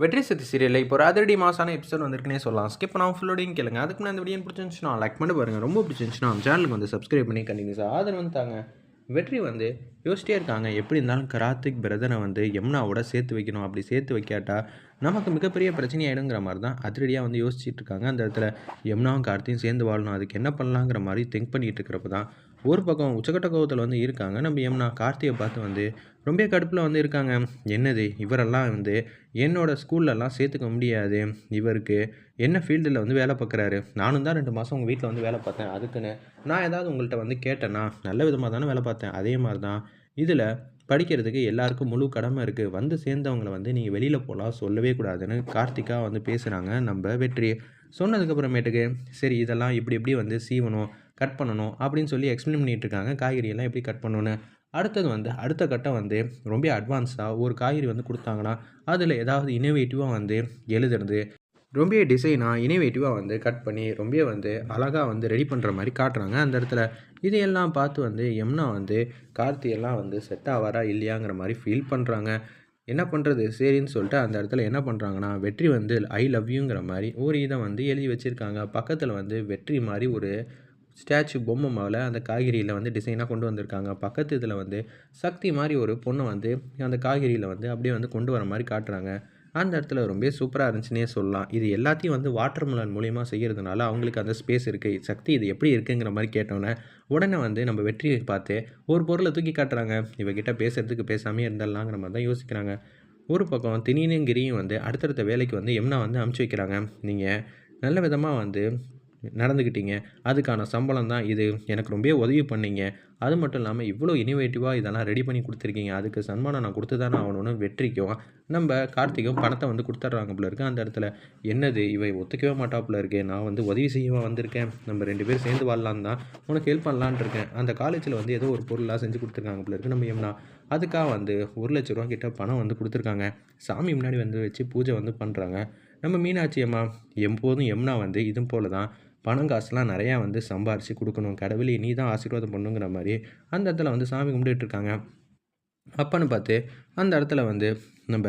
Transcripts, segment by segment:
வெற்றி சக்தி சீரியலில் இப்போ ஒரு அதிரடி மாசான எபிசோட் வந்திருக்குனே சொல்லலாம். ஸ்கிப் பண்ணாமல் ஃபுல்லோடையும் கேளுங்க. அதுக்கு நான் இந்த வீடியோ பிடிச்சிருந்துச்சுன்னா லைக் பண்ணி பாருங்கள் ரொம்ப பிடிச்சிருந்துச்சுன்னா சேனலுக்கு வந்து சப்ஸ்கிரைப் பண்ணி கண்டினியூஸாக ஆதரவு வந்து தாங்க. வெற்றி வந்து யோசிச்சிட்டே இருக்காங்க. எப்படி இருந்தாலும் கார்த்திக் பிரதரை வந்து யமுனாவோட சேர்த்து வைக்கணும். அப்படி சேர்த்து வைக்காட்டா நமக்கு மிகப்பெரிய பிரச்சனை ஆகிடுங்கிற மாதிரி தான் அதிரடியாக வந்து யோசிச்சுட்டு இருக்காங்க. அந்த இடத்துல யமுனாவும் கார்த்தியும் சேர்ந்து வாழணும். அதுக்கு என்ன பண்ணலாங்கிற மாதிரி திங்க் பண்ணிகிட்டு இருக்கிறப்ப தான் ஒரு பக்கம் உச்சக்கட்ட கோவத்தில் வந்து இருக்காங்க. நம்ம யமுனா கார்த்தியை பார்த்து வந்து ரொம்ப கடுப்பில் வந்து இருக்காங்க. என்னது? இவரெல்லாம் வந்து என்னோட ஸ்கூல்லலாம் சேர்த்துக்க முடியாது. இவருக்கு என்ன ஃபீல்டில் வந்து வேலை பார்க்குறாரு? நானும் தான் ரெண்டு மாதம் உங்கள் வீட்டில் வந்து வேலை பார்த்தேன். அதுக்குன்னு நான் ஏதாவது உங்கள்கிட்ட வந்து கேட்டேன்னா நல்ல விதமாக தானே வேலை பார்த்தேன். அதே மாதிரி தான் இதில் படிக்கிறதுக்கு எல்லாருக்கும் முழு கடமை இருக்குது வந்து சேர்ந்தவங்களை வந்து நீங்கள் வெளியில் போகலாம் சொல்லவே கூடாதுன்னு கார்த்திகா வந்து பேசுகிறாங்க நம்ம வெற்றி சொன்னதுக்கப்புறமேட்டுக்கு சரி இதெல்லாம் இப்படி இப்படி வந்து சீவணும். கட் பண்ணணும் அப்படின்னு சொல்லி எக்ஸ்பிளைன் பண்ணிகிட்டு இருக்காங்க காய்கறியெல்லாம் எப்படி கட் பண்ணணும்னு. அடுத்தது வந்து அடுத்த கட்டம் வந்து ரொம்ப அட்வான்ஸாக ஒரு காய்கறி வந்து கொடுத்தாங்கன்னா அதில் ஏதாவது இனோவேட்டிவாக வந்து எழுதுறது ரொம்ப டிசைனாக இனோவேட்டிவாக வந்து கட் பண்ணி ரொம்ப வந்து அழகாக வந்து ரெடி பண்ணுற மாதிரி காட்டுறாங்க. அந்த இடத்துல இதையெல்லாம் பார்த்து வந்து எம்னா வந்து கார்த்தியெல்லாம் வந்து செட் ஆவாரா இல்லையாங்கிற மாதிரி ஃபீல் பண்ணுறாங்க என்ன பண்ணுறது சரின்னு சொல்லிட்டு அந்த இடத்துல என்ன பண்ணுறாங்கன்னா வெற்றி வந்து ஐ லவ் யூங்கிற மாதிரி ஒரு இதை வந்து எழுதி வச்சுருக்காங்க. பக்கத்தில் வந்து வெற்றி மாதிரி ஒரு ஸ்டாச்சு பொம்மை மேலே அந்த காய்கறியில் வந்து டிசைனாக கொண்டு வந்திருக்காங்க. பக்கத்து இதில் வந்து சக்தி மாதிரி ஒரு பொண்ணை வந்து அந்த காய்கறியில் வந்து அப்படியே வந்து கொண்டு வர மாதிரி காட்டுறாங்க. அந்த இடத்துல ரொம்ப சூப்பராக இருந்துச்சுன்னே சொல்லலாம். இது எல்லாத்தையும் வந்து வாட்டர் மிலன் மூலியமாக செய்கிறதுனால அவங்களுக்கு அந்த ஸ்பேஸ் இருக்குது சக்தி இது எப்படி இருக்குங்கிற மாதிரி கேட்டோன்னே உடனே வந்து நம்ம வெற்றியை பார்த்து ஒரு பொருளை தூக்கி காட்டுறாங்க. இவகிட்ட பேசுறதுக்கு பேசாமே இருந்துடலாங்கிற மாதிரி தான் யோசிக்கிறாங்க. ஒரு பக்கம் திடீர்னு வந்து அடுத்தடுத்த வேலைக்கு வந்து எம்னா வந்து அமுச்சு வைக்கிறாங்க. நீங்கள் நல்ல விதமாக வந்து நடந்துக்கிட்டீங்க. அதுக்கான சம்பளம் தான் இது. எனக்கு ரொம்ப உதவி பண்ணீங்க. அது மட்டும் இல்லாமல் இவ்வளோ இனிவேட்டிவாக இதெல்லாம் ரெடி பண்ணி கொடுத்துருக்கீங்க. அதுக்கு சன்மானம் நான் கொடுத்து தானே ஆகணும்னு வெற்றிக்கும். நம்ம கார்த்திக்கும் பணத்தை வந்து கொடுத்துட்றாங்க போல இருக்கு அந்த இடத்துல. என்னது? இவை ஒத்துக்கவே மாட்டாப்புல இருக்கே. நான் வந்து உதவி செய்யவா வந்திருக்கேன். நம்ம ரெண்டு பேரும் சேர்ந்து வாழலாம் தான். உனக்கு ஹெல்ப் பண்ணலான் இருக்கேன். அந்த காலேஜில் வந்து ஏதோ ஒரு பொருளாக செஞ்சு கொடுத்துருக்காங்க போல இருக்கு நம்ம எம்னா அதுக்காக வந்து ஒரு லட்ச ரூபா கிட்ட பணம் வந்து கொடுத்துருக்காங்க. சாமி முன்னாடி வந்து வச்சு பூஜை வந்து பண்ணுறாங்க நம்ம மீனாட்சி அம்மா எப்போதும் எம்னா வந்து இதுவும் போல தான். பணம் காசுலாம் நிறையா வந்து சம்பாரித்து கொடுக்கணும். கடவுளே நீ தான் ஆசீர்வாதம் பண்ணுங்கிற மாதிரி அந்த இடத்துல வந்து சாமி கும்பிட்டுட்டு இருக்காங்க. அப்பன்னு பார்த்து அந்த இடத்துல வந்து நம்ம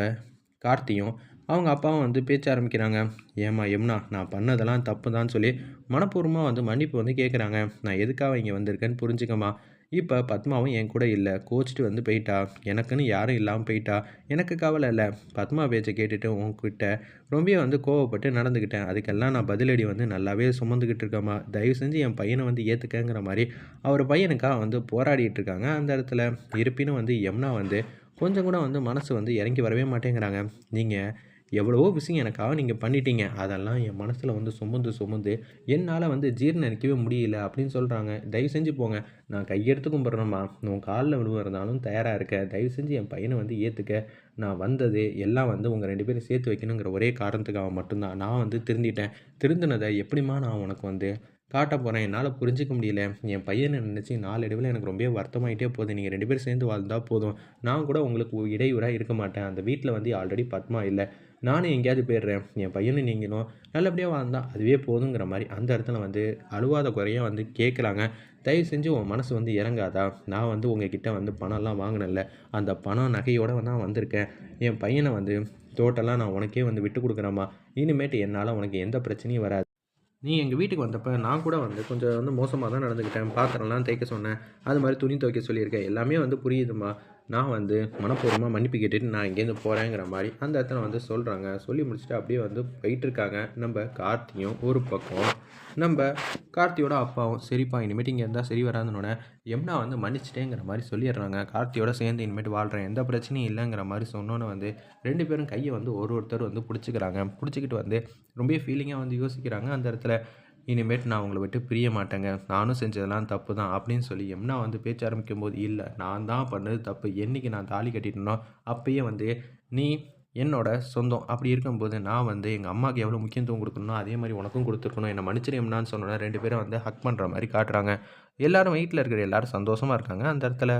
கார்த்தியும் அவங்க அப்பாவும் வந்து பேச்ச ஆரம்பிக்கிறாங்க. ஏம்மா எம்னா நான் பண்ணதெல்லாம் தப்பு தான் சொல்லி மனப்பூர்வமாக வந்து மன்னிப்பு வந்து கேட்குறாங்க நான் எதுக்காக இங்கே வந்திருக்கேன்னு புரிஞ்சுக்கம்மா. இப்போ பத்மாவும் என் கூட இல்லை. கோச்சிட்டு வந்து போயிட்டா. எனக்குன்னு யாரும் இல்லாமல் போயிட்டா. எனக்கு கவலை இல்லை. பத்மா பேச்சை கேட்டுட்டு உங்ககிட்ட ரொம்ப வந்து கோவப்பட்டு நடந்துக்கிட்டேன் அதுக்கெல்லாம் நான் பதிலடி வந்து நல்லாவே சுமந்துக்கிட்டு இருக்கேம்மா. தயவு செஞ்சு என் பையனை வந்து ஏற்றுக்கங்கிற மாதிரி அவர் பையனுக்காக வந்து போராடிட்டு இருக்காங்க அந்த இடத்துல. இருப்பினும் வந்து எம்னா வந்து கொஞ்சம் கூட வந்து மனசு வந்து இறங்கி வரவே மாட்டேங்கிறாங்க. நீங்கள் எவ்வளவோ விஷயம் எனக்காக நீங்கள் பண்ணிட்டீங்க. அதெல்லாம் என் மனசில் வந்து சுமந்து சுமந்து என்னால் வந்து ஜீர்ணிக்கவே முடியல அப்படின்னு சொல்கிறாங்க தயவு செஞ்சு போங்க. நான் கையெடுத்து கும்பிட்றேம்மா உன் காலில் விழுவறதாலும் தயாராக இருக்கேன் தயவு செஞ்சு என் பையனை வந்து ஏற்றுக்க நான் வந்தது எல்லாம் வந்து உங்கள் ரெண்டு பேரும் சேர்த்து வைக்கணுங்கிற ஒரே காரணத்துக்காக மட்டும்தான். நான் வந்து திருந்திட்டேன். திருந்தினதை எப்படிமா நான் உனக்கு வந்து காட்ட போகிறேன் என்னால் புரிஞ்சிக்க முடியல. என் பையனை நினச்சி நாளடைவில் எனக்கு ரொம்ப வருத்தமாயிட்டே போகுது. நீங்கள் ரெண்டு பேரும் சேர்ந்து வாழ்ந்தால் போதும். நான் கூட உங்களுக்கு இடையூறாக இருக்க மாட்டேன். அந்த வீட்டில் வந்து ஆல்ரெடி பத்மா இல்லை. நானும் எங்கேயாவது போயிடுறேன் என் பையனும் நீங்களும் நல்லபடியாக வாழ்ந்தால் அதுவே போதுங்கிற மாதிரி அந்த இடத்துல வந்து அழுவாத குறையாக வந்து கேட்குறாங்க தயவு செஞ்சு உன் மனசு வந்து இறங்காதா? நான் வந்து உங்ககிட்ட வந்து பணம்லாம் வாங்கினேன்ல அந்த பணம் நகையோடு தான் வந்திருக்கேன். என் பையனை வந்து டோட்டலாக நான் உனக்கே வந்து விட்டு கொடுக்குறேம்மா இனிமேட்டு என்னால் உனக்கு எந்த பிரச்சனையும் வராது. நீ எங்கள் வீட்டுக்கு வந்தப்போ நான் கூட வந்து கொஞ்சம் வந்து மோசமாக தான் நடந்துக்கிட்டேன். பாத்திரம்லாம் தேய்க்க சொன்னேன். அது மாதிரி துணி துவைக்க சொல்லியிருக்கேன். எல்லாமே வந்து புரியுதுமா நான் வந்து மனப்பூர்வமாக மன்னிப்பு கேட்டுட்டு நான் இங்கேருந்து போகிறேங்கிற மாதிரி அந்த இடத்துல வந்து சொல்கிறாங்க சொல்லி முடிச்சுட்டு அப்படியே வந்து போயிட்டுருக்காங்க நம்ம கார்த்தியும் ஒரு பக்கம். நம்ம கார்த்தியோட அப்பாவும் சரிப்பா இனிமேட்டு இங்கே இருந்தால் சரி வராதுன்னொடனே எம்னா வந்து மன்னிச்சிட்டேங்கிற மாதிரி சொல்லிடுறாங்க. கார்த்தியோட சேர்ந்து இனிமேட்டு வாழ்கிறேன் எந்த பிரச்சனையும் இல்லைங்கிற மாதிரி சொன்னோன்னே வந்து ரெண்டு பேரும் கையை வந்து ஒரு ஒருத்தர் வந்து பிடிச்சிக்கிறாங்க. பிடிச்சிக்கிட்டு வந்து ரொம்ப ஃபீலிங்காக வந்து யோசிக்கிறாங்க. அந்த இடத்துல இனிமேட்டு நான் உங்களை விட்டு பிரிய மாட்டேங்க. நானும் செஞ்சதெல்லாம் தப்பு தான் அப்படின்னு சொல்லி எம்னா வந்து பேச்ச ஆரம்பிக்கும் போது இல்லை நான் தான் பண்ணது தப்பு. என்றைக்கு நான் தாலி கட்டிட்டேனோ அப்பயே வந்து நீ என்னோட சொந்தம். அப்படி இருக்கும்போது நான் வந்து எங்கள் அம்மாவுக்கு எவ்வளோ முக்கியத்துவம் கொடுக்கணும் அதே மாதிரி உனக்கும் கொடுத்துருக்கணும். என்னை மன்னிச்சிரும்னான்னு சொன்னோன்னே ரெண்டு பேரும் வந்து ஹக் பண்ணுற மாதிரி காட்டுறாங்க. எல்லோரும் வீட்டில் இருக்கிற எல்லாரும் சந்தோஷமாக இருக்காங்க. அந்த இடத்துல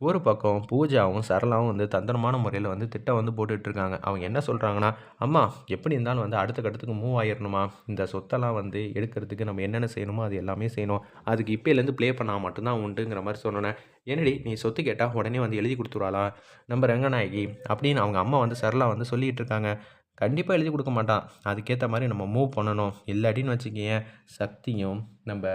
ஒரு பக்கம் பூஜாவும் சரளாவும் வந்து தந்திரமான முறையில் வந்து திட்டம் வந்து போட்டுட்ருக்காங்க. அவங்க என்ன சொல்கிறாங்கன்னா அம்மா எப்படி இருந்தாலும் வந்து அடுத்த கட்டத்துக்கு மூவ் ஆயிடணுமா இந்த சொத்தெல்லாம் வந்து எடுக்கிறதுக்கு நம்ம என்னென்ன செய்யணுமோ அது எல்லாமே செய்யணும். அதுக்கு இப்போலேருந்து ப்ளே பண்ணால் மட்டும்தான் உண்டுங்கிற மாதிரி சொன்னோன்னே என்னடி நீ சொத்து கேட்டால் உடனே வந்து எழுதி கொடுத்துருவாளா? நம்ம ரங்கநாயகி அப்படின்னு அவங்க அம்மா வந்து சரளா வந்து சொல்லிகிட்டு இருக்காங்க கண்டிப்பாக எழுதி கொடுக்க மாட்டான் அதுக்கேற்ற மாதிரி நம்ம மூவ் பண்ணணும். இல்லாட்டின்னு வச்சுக்கேன் சக்தியும் நம்ம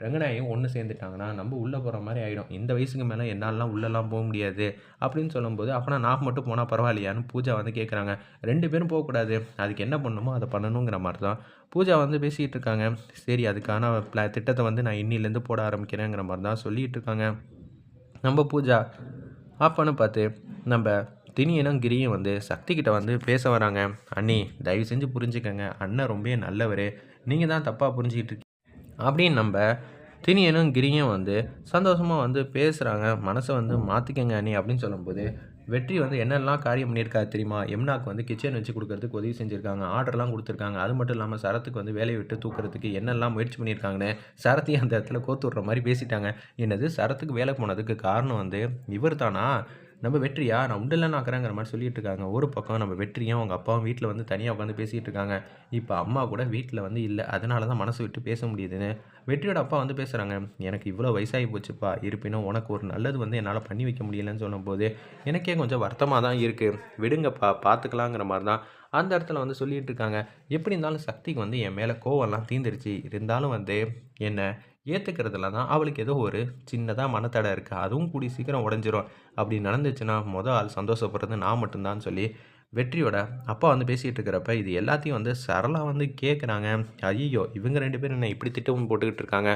ரங்கநாயகம் ஒன்று சேர்ந்துட்டாங்கன்னா நம்ம உள்ளே போகிற மாதிரி ஆகிடும் இந்த வயசுக்கு மேலே என்னாலலாம் உள்ளெல்லாம் போக முடியாது அப்படின்னு சொல்லும்போது அப்போனா நான் மட்டும் போனால் பரவாயில்லையான்னு பூஜா வந்து கேட்குறாங்க ரெண்டு பேரும் போகக்கூடாது அதுக்கு என்ன பண்ணணுமோ அதை பண்ணணுங்கிற மாதிரி தான் பூஜா வந்து பேசிகிட்டு இருக்காங்க. சரி அதுக்கான பிளா திட்டத்தை வந்து நான் இன்னிலேருந்து போட ஆரம்பிக்கிறேங்கிற மாதிரி தான் சொல்லிகிட்டு இருக்காங்க. நம்ம பூஜா அப்போன்னு பார்த்து நம்ம தினியனும் கிரியும் வந்து சக்திகிட்ட வந்து பேச வராங்க. அண்ணி தயவு செஞ்சு புரிஞ்சுக்கங்க. அண்ணன் ரொம்ப நல்லவர். நீங்கள் தான் தப்பாக புரிஞ்சுக்கிட்டு அப்படின்னு நம்ம தினியனும் கிரியும் வந்து சந்தோஷமாக வந்து பேசுகிறாங்க மனசை வந்து மாற்றிக்கங்க நீ அப்படின்னு சொல்லும்போது வெற்றி வந்து என்னெல்லாம் காரியம் பண்ணியிருக்காரு தெரியுமா? எம்னாக்கு வந்து கிச்சன் வச்சு கொடுக்கறதுக்கு உதவி செஞ்சுருக்காங்க. ஆர்டர்லாம் கொடுத்துருக்காங்க. அது மட்டும் இல்லாமல் சரத்துக்கு வந்து வேலையை விட்டு தூக்குறதுக்கு என்னெல்லாம் முயற்சி பண்ணியிருக்காங்கன்னு சரத்தையும் அந்த இடத்துல கோத்து விட்ற மாதிரி பேசிட்டாங்க. என்னது? சரத்துக்கு வேலை போனதுக்கு காரணம் வந்து இவர் தானா நம்ம வெற்றியா? நான் உண்டெல்லாம் ஆக்குறேங்கிற மாதிரி சொல்லிட்டு இருக்காங்க ஒரு பக்கம் நம்ம வெற்றியும் அவங்க அப்பாவும் வீட்டில் வந்து தனியாக உட்காந்து பேசிகிட்டு இருக்காங்க இப்போ அம்மா கூட வீட்டில் வந்து இல்லை. அதனால தான் மனசு விட்டு பேச முடியுதுன்னு வெற்றியோட அப்பா வந்து பேசுகிறாங்க எனக்கு இவ்வளோ வயசாகி போச்சுப்பா. இருப்பினும் உனக்கு ஒரு நல்லது வந்து என்னால் பண்ணி வைக்க முடியலன்னு சொல்லும்போது எனக்கே கொஞ்சம் வருத்தமாக தான் இருக்குது விடுங்கப்பா பார்த்துக்கலாங்கிற மாதிரி தான் அந்த இடத்துல வந்து சொல்லிகிட்டு இருக்காங்க எப்படி இருந்தாலும் சக்திக்கு வந்து என் மேலே கோவம்லாம் தீந்துருச்சு. இருந்தாலும் வந்து என்ன ஏற்றுக்கிறதுல தான் அவளுக்கு ஏதோ ஒரு சின்னதாக மனத்தடை இருக்குது அதுவும் கூடி சீக்கிரம் உடஞ்சிரும். அப்படி நடந்துச்சுன்னா மொதல் ஆள் சந்தோஷப்படுறது நான் மட்டும்தான் சொல்லி வெற்றியோட அப்பா வந்து பேசிகிட்டு இருக்கிறப்ப இது எல்லாத்தையும் வந்து சரளா வந்து கேட்குறாங்க ஐயோ இவங்க ரெண்டு பேரும் என்ன இப்படி திட்டமும் போட்டுக்கிட்டு இருக்காங்க?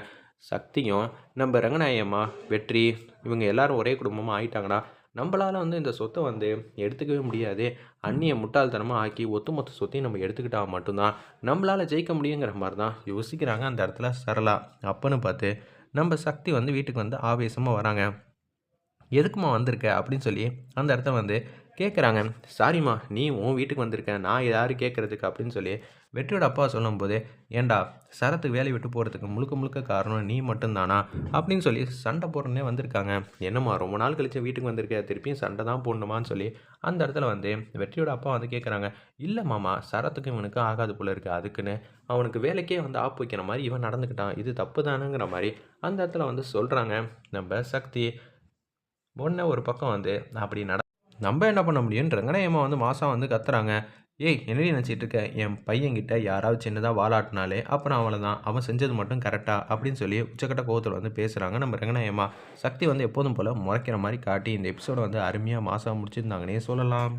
சக்தியும் நம்ம ரங்கநாயம்மா வெற்றி இவங்க எல்லாரும் ஒரே குடும்பமாக ஆயிட்டாங்கன்னா நம்மளால் வந்து இந்த சொத்தை வந்து எடுத்துக்கவே முடியாது. அந்நிய முட்டாள்தனமாக ஆக்கி ஒத்துமொத்த சொத்தையும் நம்ம எடுத்துக்கிட்டால் மட்டும்தான் நம்மளால் ஜெயிக்க முடியுங்கிற மாதிரி தான் யோசிக்கிறாங்க அந்த இடத்துல சரளா. அப்பன்னு பார்த்து நம்ம சக்தி வந்து வீட்டுக்கு வந்து ஆவேசமாக வராங்க. எதுக்குமா வந்திருக்க? அப்படின்னு சொல்லி அந்த இடத்த வந்து கேட்குறாங்க சாரிம்மா நீ உன் வீட்டுக்கு வந்திருக்க நான் யார் கேட்குறதுக்கு அப்படின்னு சொல்லி வெற்றியோட அப்பா சொல்லும்போது ஏண்டா சரத்துக்கு வேலையை விட்டு போகிறதுக்கு முழுக்க முழுக்க காரணம் நீ மட்டும்தானா? அப்படின்னு சொல்லி சண்டை போடுறனே வந்திருக்காங்க. என்னம்மா ரொம்ப நாள் கழிச்சு வீட்டுக்கு வந்திருக்க திருப்பியும் சண்டை தான் போடணுமான்னு சொல்லி அந்த இடத்துல வந்து வெற்றியோட அப்பா வந்து கேட்குறாங்க இல்லை மாமா சரத்துக்கும் இவனுக்கும் ஆகாது போல இருக்குது அதுக்குன்னு அவனுக்கு வேலைக்கே வந்து ஆப்பு வைக்கிற மாதிரி இவன் நடந்துக்கிட்டான். இது தப்பு தானுங்கிற மாதிரி அந்த இடத்துல வந்து சொல்கிறாங்க நம்ம சக்தி ஒன்று ஒரு பக்கம் வந்து அப்படி நட நம்ம என்ன பண்ண முடியும்னு ரங்கநாயம்மா வந்து மாதம் வந்து கத்துறாங்க. ஏய் என்னடி நினச்சிட்டு இருக்க? என் பையன்கிட்ட யாராவது சின்னதாக வாலாட்டினாலே அப்புறம் அவளை தான் அவன் செஞ்சது மட்டும் கரெக்டாக அப்படின்னு சொல்லி உச்சக்கட்ட கோவத்தில் வந்து பேசுகிறாங்க நம்ம ரங்கநாயம்மா சக்தி வந்து எப்போதும் போல் முறைக்கிற மாதிரி காட்டி இந்த எபிசோடை வந்து அருமையாக மாதம் முடிச்சிருந்தாங்கன்னே சொல்லலாம்.